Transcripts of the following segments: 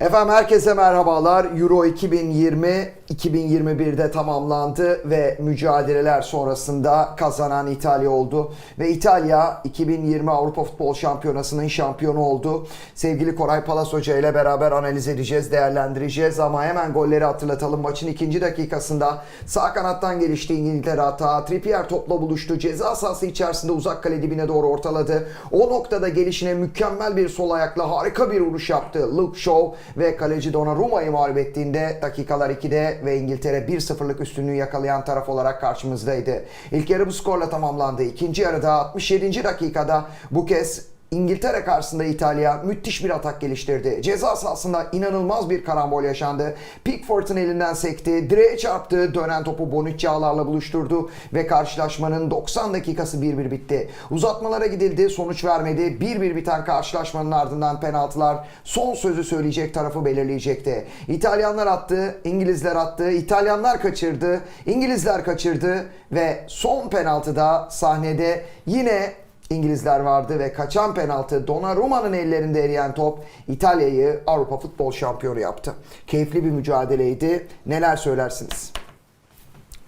Efendim herkese merhabalar. Euro 2020 2021'de tamamlandı ve mücadeleler sonrasında kazanan İtalya oldu. Ve İtalya 2020 Avrupa Futbol Şampiyonası'nın şampiyonu oldu. Sevgili Koray Palas Hoca ile beraber analiz edeceğiz, değerlendireceğiz ama hemen golleri hatırlatalım. Maçın ikinci dakikasında sağ kanattan gelişti İngiltere hata. Trippier topla buluştu. Ceza sahası içerisinde uzak kale dibine doğru ortaladı. O noktada gelişine mükemmel bir sol ayakla harika bir vuruş yaptı. Luke Shaw ve kaleci Donnarumma'yı mağlup ettiğinde dakikalar 2'de ve İngiltere 1-0'lık üstünlüğü yakalayan taraf olarak karşımızdaydı. İlk yarı bu skorla tamamlandı. İkinci yarıda 67. dakikada bu kez İngiltere karşısında İtalya müthiş bir atak geliştirdi. Ceza sahasında inanılmaz bir karambol yaşandı. Pickford'un elinden sekti, direğe çarptı, dönen topu Bonucci ağlarla buluşturdu ve karşılaşmanın 90 dakikası 1-1 bitti. Uzatmalara gidildi, sonuç vermedi. 1-1 biten karşılaşmanın ardından penaltılar son sözü söyleyecek tarafı belirleyecekti. İtalyanlar attı, İngilizler attı, İtalyanlar kaçırdı, İngilizler kaçırdı ve son penaltıda sahnede yine İngilizler vardı ve kaçan penaltı Donnarumma'nın ellerinde eriyen top İtalya'yı Avrupa Futbol Şampiyonu yaptı. Keyifli bir mücadeleydi. Neler söylersiniz?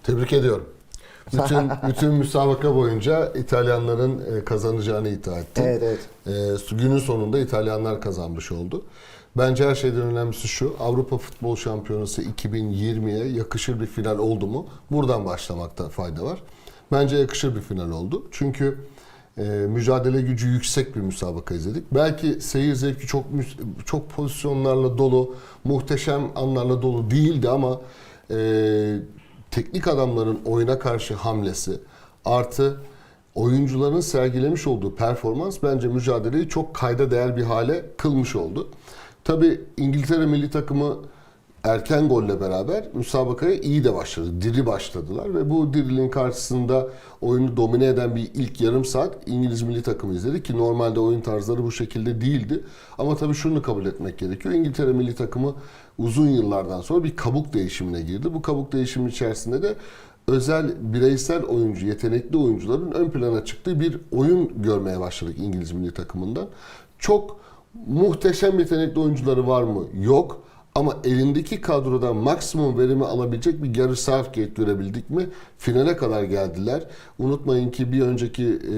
Tebrik ediyorum. Bütün bütün müsabaka boyunca İtalyanların e, kazanacağını iddia ettim. Evet, evet. E, günün sonunda İtalyanlar kazanmış oldu. Bence her şeyden önemlisi şu. Avrupa Futbol Şampiyonası 2020'ye yakışır bir final oldu mu? Buradan başlamakta fayda var. Bence yakışır bir final oldu. Çünkü e, mücadele gücü yüksek bir müsabaka izledik. Belki seyir zevki çok çok pozisyonlarla dolu, muhteşem anlarla dolu değildi ama e, teknik adamların oyuna karşı hamlesi artı oyuncuların sergilemiş olduğu performans bence mücadeleyi çok kayda değer bir hale kılmış oldu. Tabi İngiltere milli takımı erken golle beraber müsabakaya iyi de başladı. Diri başladılar ve bu diriliğin karşısında oyunu domine eden bir ilk yarım saat İngiliz milli takımı izledik ki normalde oyun tarzları bu şekilde değildi. Ama tabii şunu kabul etmek gerekiyor. İngiltere milli takımı uzun yıllardan sonra bir kabuk değişimine girdi. Bu kabuk değişimi içerisinde de özel bireysel oyuncu, yetenekli oyuncuların ön plana çıktığı bir oyun görmeye başladık İngiliz milli takımından. Çok muhteşem yetenekli oyuncuları var mı? Yok. Ama elindeki kadrodan maksimum verimi alabilecek bir Gary Southgate görebildik mi? Finale kadar geldiler. Unutmayın ki bir önceki e,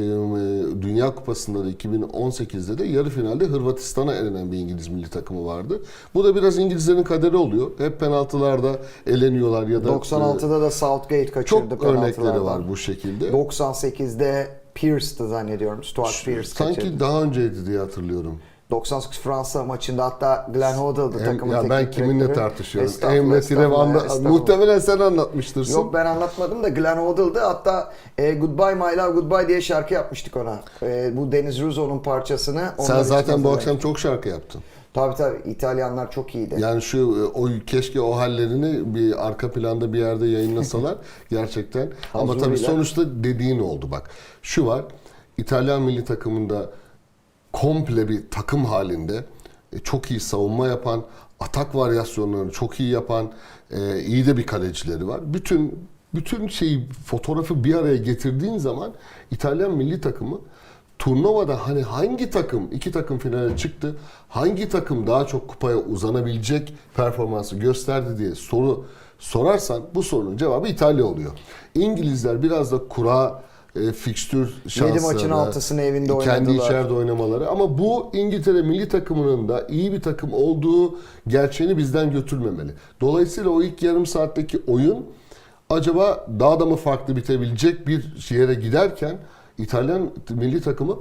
Dünya Kupası'nda da 2018'de de yarı finalde Hırvatistan'a elenen bir İngiliz milli takımı vardı. Bu da biraz İngilizlerin kaderi oluyor. Hep penaltılarda eleniyorlar ya da 96'da da Southgate e, kaçırdı çok örnekleri var bu şekilde. 98'de Pierce'dı zannediyorum. Stuart Pierce Sanki kaçırdı. daha önceydi diye hatırlıyorum. 98 Fransa maçında hatta Glenn Hoddle'dı Em- takımın ya ben kiminle direktörü. tartışıyorum? Emre estağfurullah. muhtemelen sen anlatmıştırsın. Yok ben anlatmadım da Glenn Hoddle'dı. Hatta e, Goodbye My Love Goodbye diye şarkı yapmıştık ona. E, bu Deniz Ruzo'nun parçasını. sen zaten bu akşam çok şarkı yaptın. Tabii tabii İtalyanlar çok iyiydi. Yani şu e, o keşke o hallerini bir arka planda bir yerde yayınlasalar gerçekten. Ama tabii sonuçta dediğin oldu bak. Şu var. İtalyan milli takımında komple bir takım halinde e, çok iyi savunma yapan, atak varyasyonlarını çok iyi yapan, e, iyi de bir kalecileri var. Bütün bütün şeyi fotoğrafı bir araya getirdiğin zaman İtalyan milli takımı turnuvada hani hangi takım iki takım finale çıktı, hangi takım daha çok kupaya uzanabilecek performansı gösterdi diye soru sorarsan bu sorunun cevabı İtalya oluyor. İngilizler biraz da kura e, fikstür şansları. maçın altısını evinde Kendi oynadılar. içeride oynamaları. Ama bu İngiltere milli takımının da iyi bir takım olduğu gerçeğini bizden götürmemeli. Dolayısıyla o ilk yarım saatteki oyun acaba daha da mı farklı bitebilecek bir yere giderken İtalyan milli takımı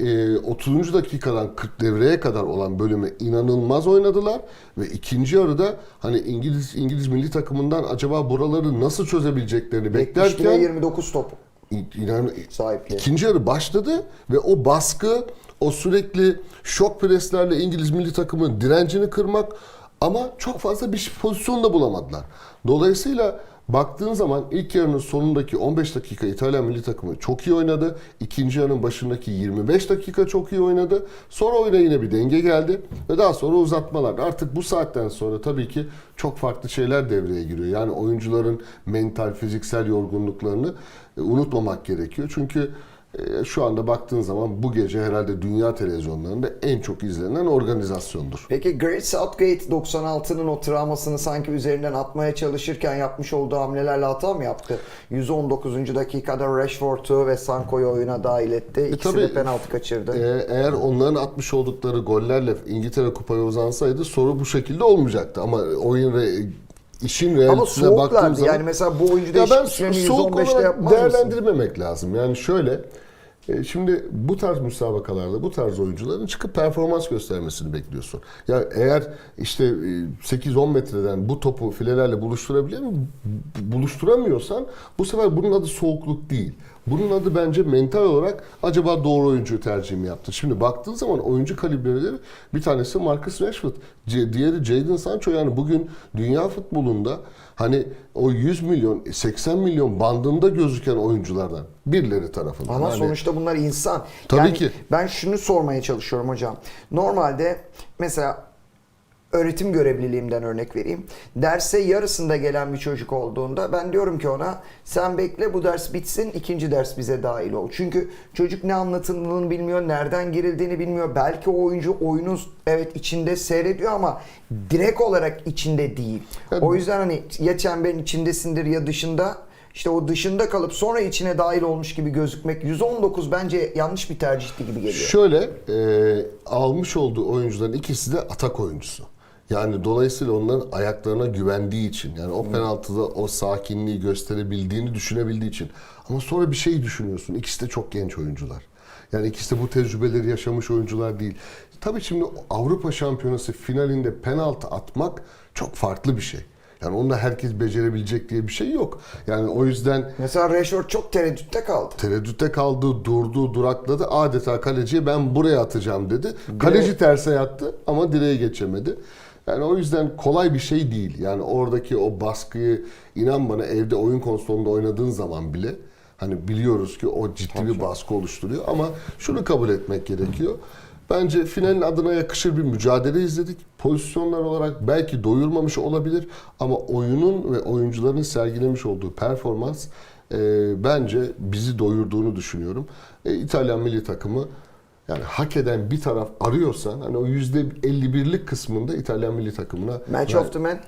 e, 30. dakikadan 40 devreye kadar olan bölümü inanılmaz oynadılar ve ikinci yarıda hani İngiliz İngiliz milli takımından acaba buraları nasıl çözebileceklerini 71'e beklerken 29 top inan, sahipliği. İkinci yarı başladı ve o baskı, o sürekli şok preslerle İngiliz milli takımın direncini kırmak ama çok fazla bir pozisyon da bulamadılar. Dolayısıyla baktığın zaman ilk yarının sonundaki 15 dakika İtalyan milli takımı çok iyi oynadı. İkinci yarının başındaki 25 dakika çok iyi oynadı. Sonra oyuna yine bir denge geldi ve daha sonra uzatmalar. Artık bu saatten sonra tabii ki çok farklı şeyler devreye giriyor. Yani oyuncuların mental, fiziksel yorgunluklarını e, unutmamak gerekiyor. Çünkü şu anda baktığın zaman bu gece herhalde dünya televizyonlarında en çok izlenen organizasyondur. Peki Gareth Southgate 96'nın o travmasını sanki üzerinden atmaya çalışırken yapmış olduğu hamlelerle hata mı yaptı? 119. dakikada Rashford'u ve Sanko'yu oyuna dahil etti. İkisi de tabii, penaltı kaçırdı. Ee, eğer onların atmış oldukları gollerle İngiltere kupaya uzansaydı soru bu şekilde olmayacaktı. Ama oyun ve işin Ama realitesine baktığım soğuklardı. zaman Yani mesela bu oyuncu ya ben soğuk 115'te olarak yapmaz mısın? değerlendirmemek lazım. Yani şöyle e, Şimdi bu tarz müsabakalarda bu tarz oyuncuların çıkıp performans göstermesini bekliyorsun. Ya eğer işte e, 8-10 metreden bu topu filelerle buluşturabiliyor mu? Bu- Buluşturamıyorsan bu sefer bunun adı soğukluk değil. Bunun adı bence mental olarak acaba doğru oyuncuyu tercih mi yaptın? Şimdi baktığın zaman oyuncu kalibreleri bir tanesi Marcus Rashford, diğeri Jadon Sancho yani bugün dünya futbolunda hani o 100 milyon 80 milyon bandında gözüken oyunculardan birileri tarafından. Ama Hani- sonuçta bunlar insan. Tabii yani ki. Ben şunu sormaya çalışıyorum hocam. Normalde mesela öğretim görevliliğimden örnek vereyim. Derse yarısında gelen bir çocuk olduğunda ben diyorum ki ona sen bekle bu ders bitsin ikinci ders bize dahil ol. Çünkü çocuk ne anlatıldığını bilmiyor, nereden girildiğini bilmiyor. Belki o oyuncu oyunun evet içinde seyrediyor ama direkt olarak içinde değil. Evet. O yüzden hani ya çemberin içindesindir ya dışında işte o dışında kalıp sonra içine dahil olmuş gibi gözükmek 119 bence yanlış bir tercihti gibi geliyor. Şöyle e, almış olduğu oyuncuların ikisi de atak oyuncusu. Yani dolayısıyla onların ayaklarına güvendiği için yani o penaltıda o sakinliği gösterebildiğini düşünebildiği için. Ama sonra bir şey düşünüyorsun. İkisi de çok genç oyuncular. Yani ikisi de bu tecrübeleri yaşamış oyuncular değil. Tabii şimdi Avrupa Şampiyonası finalinde penaltı atmak çok farklı bir şey. Yani onu da herkes becerebilecek diye bir şey yok. Yani o yüzden Mesela Rashford çok tereddütte kaldı. Tereddütte kaldı, durdu, durakladı. Adeta kaleciye ben buraya atacağım dedi. Kaleci terse yattı ama direğe geçemedi. Yani o yüzden kolay bir şey değil. Yani oradaki o baskıyı inan bana evde oyun konsolunda oynadığın zaman bile hani biliyoruz ki o ciddi bir baskı oluşturuyor ama şunu kabul etmek gerekiyor. Bence finalin adına yakışır bir mücadele izledik. Pozisyonlar olarak belki doyurmamış olabilir ama oyunun ve oyuncuların sergilemiş olduğu performans e, bence bizi doyurduğunu düşünüyorum. E, İtalyan milli takımı yani hak eden bir taraf arıyorsan hani o %51'lik kısmında İtalyan milli takımına Match ben- of the man.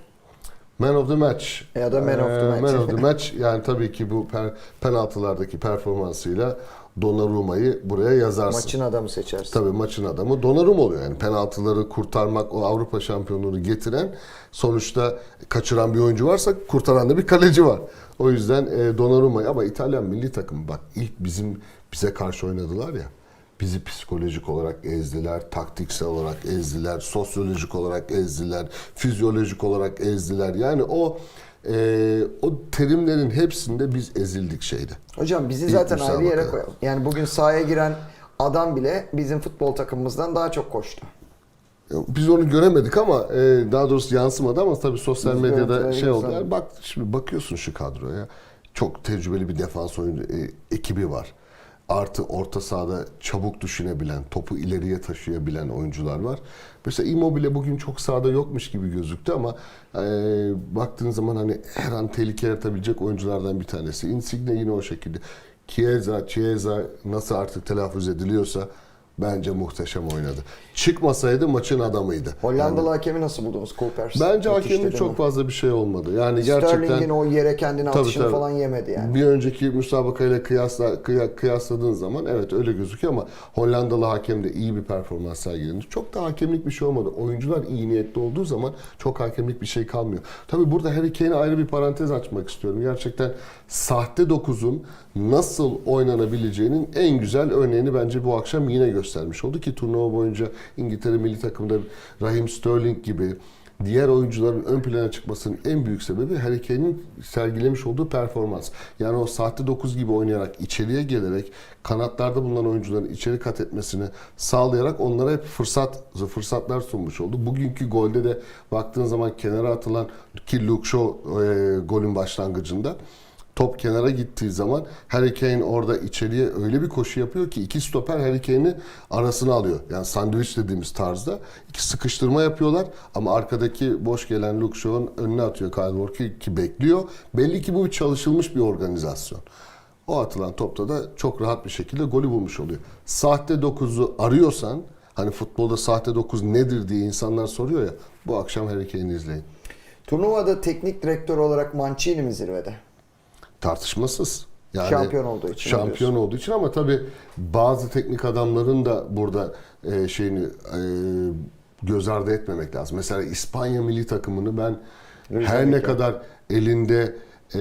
Man of the match. Ya da man of the Ee, match. Man of the match. Yani tabii ki bu per- penaltılardaki performansıyla Donnarumma'yı buraya yazarsın. Maçın adamı seçersin. Tabii maçın adamı Donnarumma oluyor. Yani penaltıları kurtarmak, o Avrupa şampiyonluğunu getiren sonuçta kaçıran bir oyuncu varsa kurtaran da bir kaleci var. O yüzden e, Donnarumma'yı ama İtalyan milli takımı bak ilk bizim bize karşı oynadılar ya. Bizi psikolojik olarak ezdiler, taktiksel olarak ezdiler, sosyolojik olarak ezdiler, fizyolojik olarak ezdiler. Yani o e, o terimlerin hepsinde biz ezildik şeyde. Hocam bizi İlk zaten ayrı yere koyalım. Yani bugün sahaya giren adam bile bizim futbol takımımızdan daha çok koştu. Biz onu göremedik ama e, daha doğrusu yansımadı ama tabii sosyal Biz medyada şey oldu. Yani bak şimdi bakıyorsun şu kadroya. Çok tecrübeli bir defans oyuncu e, ekibi var. Artı orta sahada çabuk düşünebilen, topu ileriye taşıyabilen oyuncular var. Mesela Immobile bugün çok sahada yokmuş gibi gözüktü ama e, baktığın zaman hani her an tehlike yaratabilecek oyunculardan bir tanesi. Insigne yine o şekilde. Chiesa, Chiesa nasıl artık telaffuz ediliyorsa bence muhteşem oynadı. Çıkmasaydı maçın adamıydı. Hollandalı hakemi nasıl buldunuz? Coopers. Bence hakemin çok mi? fazla bir şey olmadı. Yani Sterling'in gerçekten o yere kendini Tabii, atışını tabii. falan yemedi yani. bir önceki müsabakayla kıyasla, kıya- kıyasladığın zaman evet öyle gözüküyor ama Hollandalı hakem de iyi bir performans sergiledi. Çok da hakemlik bir şey olmadı. Oyuncular iyi niyetli olduğu zaman çok hakemlik bir şey kalmıyor. Tabii burada Harry Kane'e ayrı bir parantez açmak istiyorum. Gerçekten sahte dokuzun nasıl oynanabileceğinin en güzel örneğini bence bu akşam yine göstermiş oldu ki turnuva boyunca İngiltere milli takımda Raheem Sterling gibi diğer oyuncuların ön plana çıkmasının en büyük sebebi Harry Kane'in sergilemiş olduğu performans. Yani o sahte 9 gibi oynayarak, içeriye gelerek, kanatlarda bulunan oyuncuların içeri kat etmesini sağlayarak onlara hep fırsat fırsatlar sunmuş oldu. Bugünkü golde de baktığın zaman kenara atılan ki Luke Shaw e, golün başlangıcında Top kenara gittiği zaman Harry Kane orada içeriye öyle bir koşu yapıyor ki iki stoper Harry Kane'i arasına alıyor. Yani sandviç dediğimiz tarzda. iki sıkıştırma yapıyorlar ama arkadaki boş gelen Luke Shaw'un önüne atıyor Kyle Walker ki bekliyor. Belli ki bu bir çalışılmış bir organizasyon. o atılan topta da çok rahat bir şekilde golü bulmuş oluyor. Sahte 9'u arıyorsan hani futbolda sahte 9 nedir diye insanlar soruyor ya bu akşam Harry Kane'i izleyin. Turnuvada teknik direktör olarak Mancini mi zirvede? Tartışmasız. Yani Şampiyon olduğu için Şampiyon diyorsun. olduğu için ama tabii bazı teknik adamların da burada e, şeyini e, göz ardı etmemek lazım. Mesela İspanya milli takımını ben Luis her ne kadar elinde e,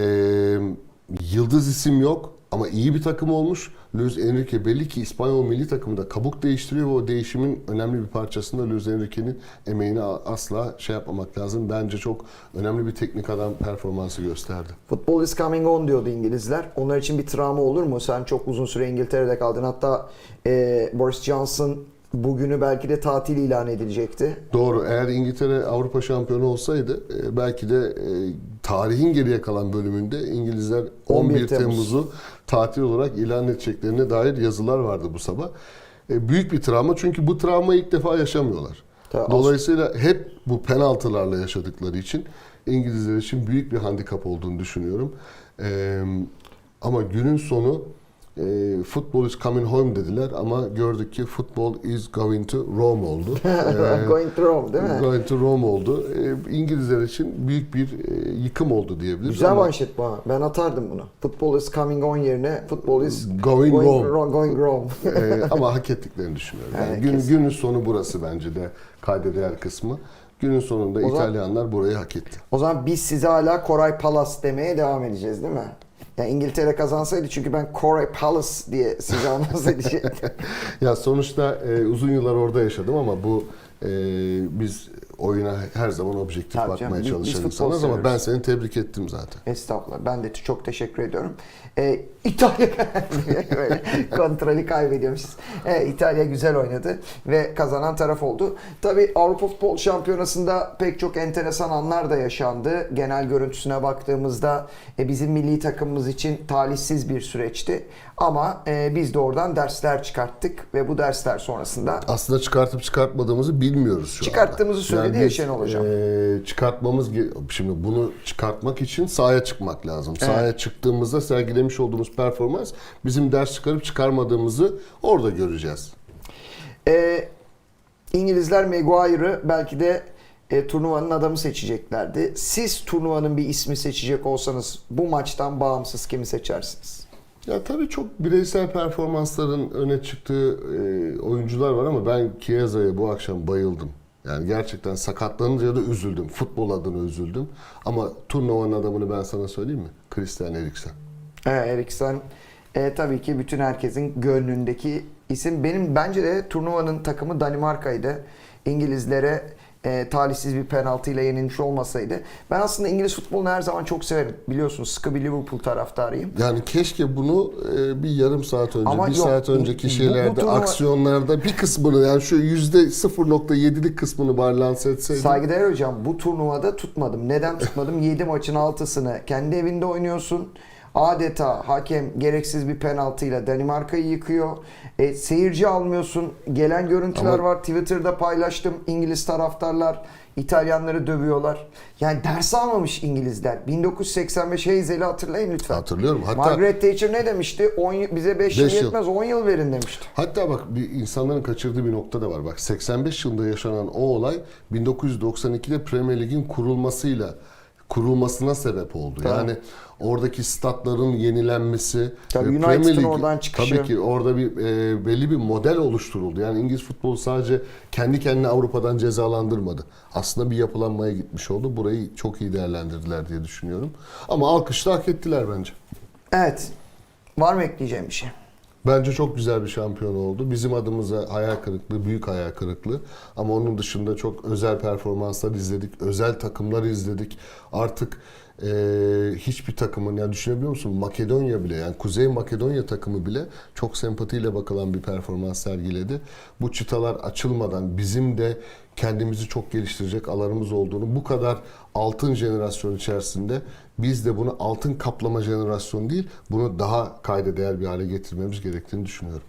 yıldız isim yok ama iyi bir takım olmuş. Luis Enrique belli ki İspanyol milli takımında kabuk değiştiriyor ve o değişimin önemli bir parçasında Luis Enrique'nin emeğini asla şey yapmamak lazım. Bence çok önemli bir teknik adam performansı gösterdi. Football is coming on diyordu İngilizler. Onlar için bir travma olur mu? Sen çok uzun süre İngiltere'de kaldın. Hatta e, Boris Johnson bugünü belki de tatil ilan edilecekti. Doğru. Eğer İngiltere Avrupa şampiyonu olsaydı e, belki de e, tarihin geriye kalan bölümünde İngilizler 11, 11 Temmuz. Temmuz'u tatil olarak ilan edeceklerine dair yazılar vardı bu sabah. E, Büyük bir travma çünkü bu travmayı ilk defa yaşamıyorlar. Tabii, Dolayısıyla hep bu penaltılarla yaşadıkları için İngilizler için büyük bir handikap olduğunu düşünüyorum. E, Ama günün sonu e, football is coming home dediler ama gördük ki football is going to Rome oldu. E, Going to Rome değil mi? Going to Rome oldu. Ee, İngilizler için büyük bir e, yıkım oldu diyebiliriz. Güzel ama manşet bu ha. Ben atardım bunu. Football is coming on yerine football is Going Rome. ro- going Rome. e, ama hak ettiklerini düşünüyorum. Yani Evet, gün, günün sonu burası bence de kayda değer kısmı. Günün sonunda O zaman- İtalyanlar burayı hak etti. o zaman biz size hala Koray Palace demeye devam edeceğiz değil mi? Yani İngiltere kazansaydı çünkü ben Koray Palace diye size anons edecektim. Ya sonuçta e, uzun yıllar orada yaşadım ama bu e, biz oyuna her zaman objektif Tabii bakmaya canım, çalışan insanlarız ama ben seni tebrik ettim zaten. Estağfurullah. Ben de çok teşekkür ediyorum. Ee, İtalya böyle kontrolü kaybediyormuşuz. Ee, İtalya güzel oynadı ve kazanan taraf oldu. Tabii Avrupa Futbol Şampiyonası'nda pek çok enteresan anlar da yaşandı. Genel görüntüsüne baktığımızda e, bizim milli takımımız için talihsiz bir süreçti. Ama e, biz de oradan dersler çıkarttık ve bu dersler sonrasında Aslında çıkartıp çıkartmadığımızı bilmiyoruz şu Çıkarttığımızı anda. Söyledi biz, ya Şenol Hocam. e, çıkartmamız şimdi bunu çıkartmak için sahaya çıkmak lazım. Sahaya çıktığımızda sergilemiş olduğumuz performans bizim ders çıkarıp çıkarmadığımızı orada göreceğiz. E, İngilizler Maguire'ı belki de e, turnuvanın adamı seçeceklerdi. Siz turnuvanın bir ismi seçecek olsanız bu maçtan bağımsız kimi seçersiniz? Ya tabii çok bireysel performansların öne çıktığı e, oyuncular var ama ben Chiesa'ya bu akşam bayıldım. Yani gerçekten sakatlanınca da üzüldüm. Futbol adına üzüldüm. Ama turnuvanın adamını ben sana söyleyeyim mi? Christian Eriksen. E, Eriksen e, tabii ki bütün herkesin gönlündeki isim. Benim bence de turnuvanın takımı Danimarka'ydı. İngilizlere e, talihsiz bir penaltıyla yenilmiş olmasaydı. Ben aslında İngiliz futbolunu her zaman çok severim. Biliyorsunuz sıkı bir Liverpool taraftarıyım. Yani keşke bunu e, bir yarım saat önce, Ama bir yok, saat önceki bu şeylerde, turnuva- aksiyonlarda bir kısmını yani şu yüzde 0.7'lik kısmını bari lanse etseydim. Saygıdeğer hocam bu turnuvada tutmadım. Neden tutmadım? 7 maçın 6'sını kendi evinde oynuyorsun. Adeta hakem gereksiz bir penaltıyla Danimarka'yı yıkıyor. E, seyirci almıyorsun. Gelen görüntüler Ama- var. Twitter'da paylaştım. İngiliz taraftarlar İtalyanları dövüyorlar. Yani ders almamış İngilizler. 1985 Hazel'i hatırlayın lütfen. Hatırlıyorum. Hatta Margaret Thatcher ne demişti? 10 yıl- bize 5 yıl Beş yıl. yetmez 10 yıl verin demişti. Hatta bak bir insanların kaçırdığı bir nokta da var. Bak 85 yılında yaşanan o olay 1992'de Premier Lig'in kurulmasıyla kurulmasına sebep oldu. Tabii. Yani oradaki statların yenilenmesi Tabii United'ın Premier Lig- oradan çıkışı. Tabii ki orada bir e, belli bir model oluşturuldu. Yani İngiliz futbolu sadece kendi kendine Avrupa'dan cezalandırmadı. Aslında bir yapılanmaya gitmiş oldu. Burayı çok iyi değerlendirdiler diye düşünüyorum. Ama alkışla hak ettiler bence. Evet. Var mı ekleyeceğim bir şey? Bence çok güzel bir şampiyon oldu. Bizim adımıza hayal kırıklığı, büyük hayal kırıklığı. Ama onun dışında çok özel performanslar izledik. Özel takımlar izledik. Artık eee, hiçbir takımın, yani düşünebiliyor musun? Makedonya bile, yani Kuzey Makedonya takımı bile çok sempatiyle bakılan bir performans sergiledi. Bu çıtalar açılmadan bizim de kendimizi çok geliştirecek alanımız olduğunu, bu kadar altın jenerasyon içerisinde biz de bunu altın kaplama jenerasyon değil, bunu daha kayda değer bir hale getirmemiz gerektiğini düşünüyorum.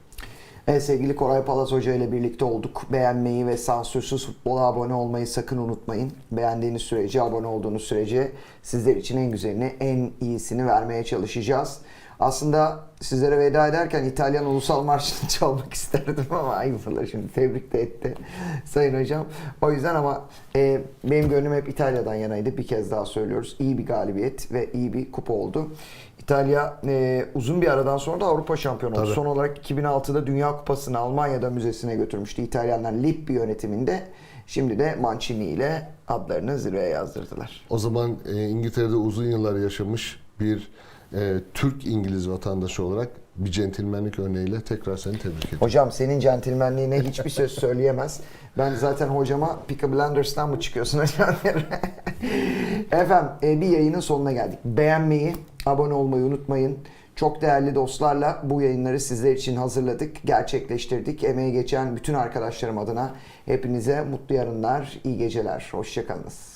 Evet sevgili Koray Palaz Hoca ile birlikte olduk. Beğenmeyi ve sansürsüz futbola abone olmayı sakın unutmayın. Beğendiğiniz sürece, abone olduğunuz sürece sizler için en güzelini, en iyisini vermeye çalışacağız. Aslında sizlere veda ederken İtalyan ulusal marşını çalmak isterdim ama ayıplar şimdi tebrik de etti Sayın Hocam. O yüzden ama e, benim gönlüm hep İtalya'dan yanaydı. Bir kez daha söylüyoruz. İyi bir galibiyet ve iyi bir kupa oldu. İtalya e, uzun bir aradan sonra da Avrupa şampiyonu oldu. Tabii. Son olarak 2006'da Dünya Kupası'nı Almanya'da müzesine götürmüştü İtalyanlar Lippi yönetiminde. Şimdi de Mancini ile adlarını zirveye yazdırdılar. O zaman e, İngiltere'de uzun yıllar yaşamış bir e, Türk-İngiliz vatandaşı olarak bir centilmenlik örneğiyle tekrar seni tebrik ediyorum. Hocam senin centilmenliğine hiçbir söz söyleyemez. Ben zaten hocama Peaky Blinders'tan mı çıkıyorsun hocam? Efendim e, bir yayının sonuna geldik. Beğenmeyi, abone olmayı unutmayın. Çok değerli dostlarla bu yayınları sizler için hazırladık, gerçekleştirdik. Emeği geçen bütün arkadaşlarım adına hepinize mutlu yarınlar, iyi geceler. Hoşçakalınız.